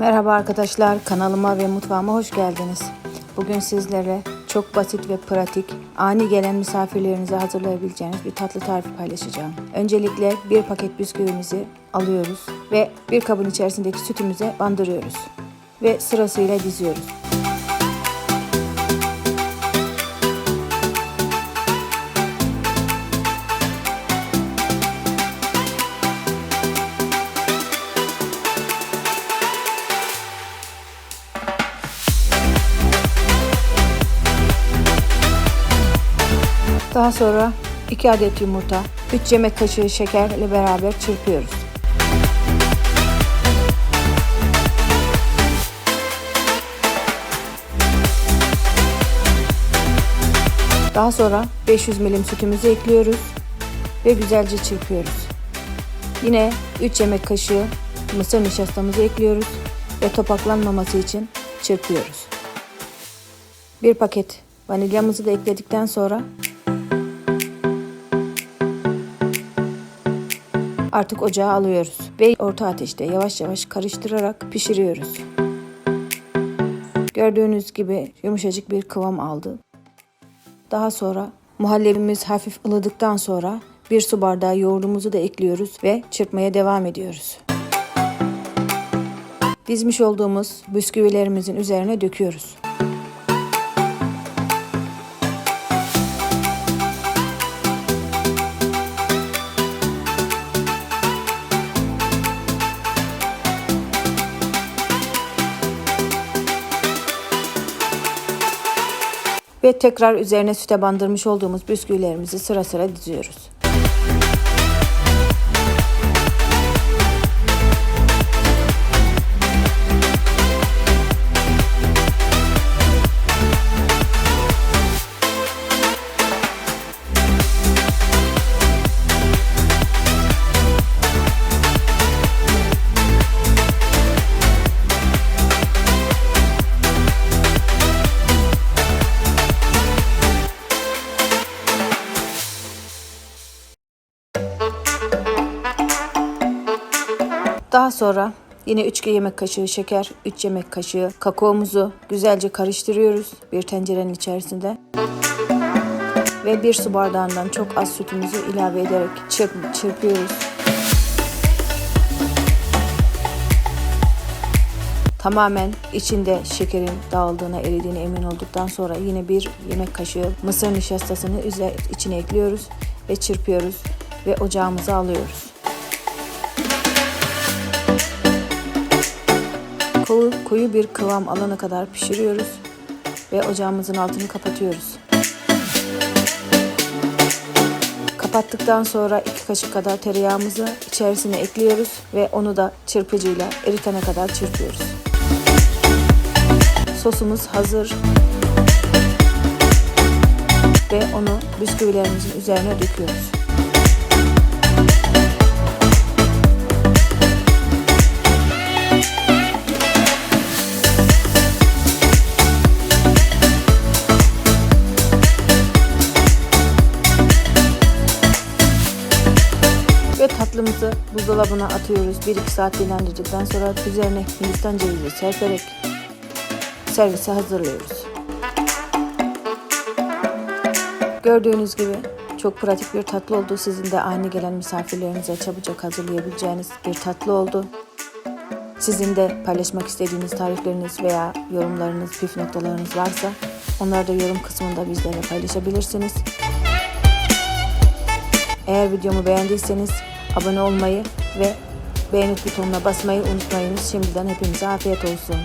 Merhaba arkadaşlar, kanalıma ve mutfağıma hoş geldiniz. Bugün sizlere çok basit ve pratik, ani gelen misafirlerinize hazırlayabileceğiniz bir tatlı tarifi paylaşacağım. Öncelikle bir paket bisküvimizi alıyoruz ve bir kabın içerisindeki sütümüze bandırıyoruz ve sırasıyla diziyoruz. Daha sonra 2 adet yumurta, 3 yemek kaşığı şeker ile beraber çırpıyoruz. Daha sonra 500 milim sütümüzü ekliyoruz ve güzelce çırpıyoruz. Yine 3 yemek kaşığı mısır nişastamızı ekliyoruz ve topaklanmaması için çırpıyoruz. Bir paket vanilyamızı da ekledikten sonra Artık ocağa alıyoruz ve orta ateşte yavaş yavaş karıştırarak pişiriyoruz. Gördüğünüz gibi yumuşacık bir kıvam aldı. Daha sonra muhallebimiz hafif ılıdıktan sonra bir su bardağı yoğurdumuzu da ekliyoruz ve çırpmaya devam ediyoruz. Dizmiş olduğumuz bisküvilerimizin üzerine döküyoruz. Ve tekrar üzerine süte bandırmış olduğumuz bisküvilerimizi sıra sıra diziyoruz. Daha sonra yine 3 yemek kaşığı şeker, 3 yemek kaşığı kakaomuzu güzelce karıştırıyoruz bir tencerenin içerisinde. Ve bir su bardağından çok az sütümüzü ilave ederek çırp, çırpıyoruz. Tamamen içinde şekerin dağıldığına, eridiğine emin olduktan sonra yine bir yemek kaşığı mısır nişastasını içine ekliyoruz ve çırpıyoruz ve ocağımıza alıyoruz. Koyu, koyu bir kıvam alana kadar pişiriyoruz ve ocağımızın altını kapatıyoruz. Kapattıktan sonra 2 kaşık kadar tereyağımızı içerisine ekliyoruz ve onu da çırpıcıyla eritene kadar çırpıyoruz. Sosumuz hazır ve onu bisküvilerimizin üzerine döküyoruz. Ve tatlımızı buzdolabına atıyoruz. 1-2 saat dinlendirdikten sonra üzerine hindistan cevizi serperek servise hazırlıyoruz. Gördüğünüz gibi çok pratik bir tatlı oldu. Sizin de ani gelen misafirlerinize çabucak hazırlayabileceğiniz bir tatlı oldu. Sizin de paylaşmak istediğiniz tarifleriniz veya yorumlarınız, püf noktalarınız varsa onları da yorum kısmında bizlerle paylaşabilirsiniz. Eğer videomu beğendiyseniz abone olmayı ve beğeni butonuna basmayı unutmayınız. Şimdiden hepinize afiyet olsun.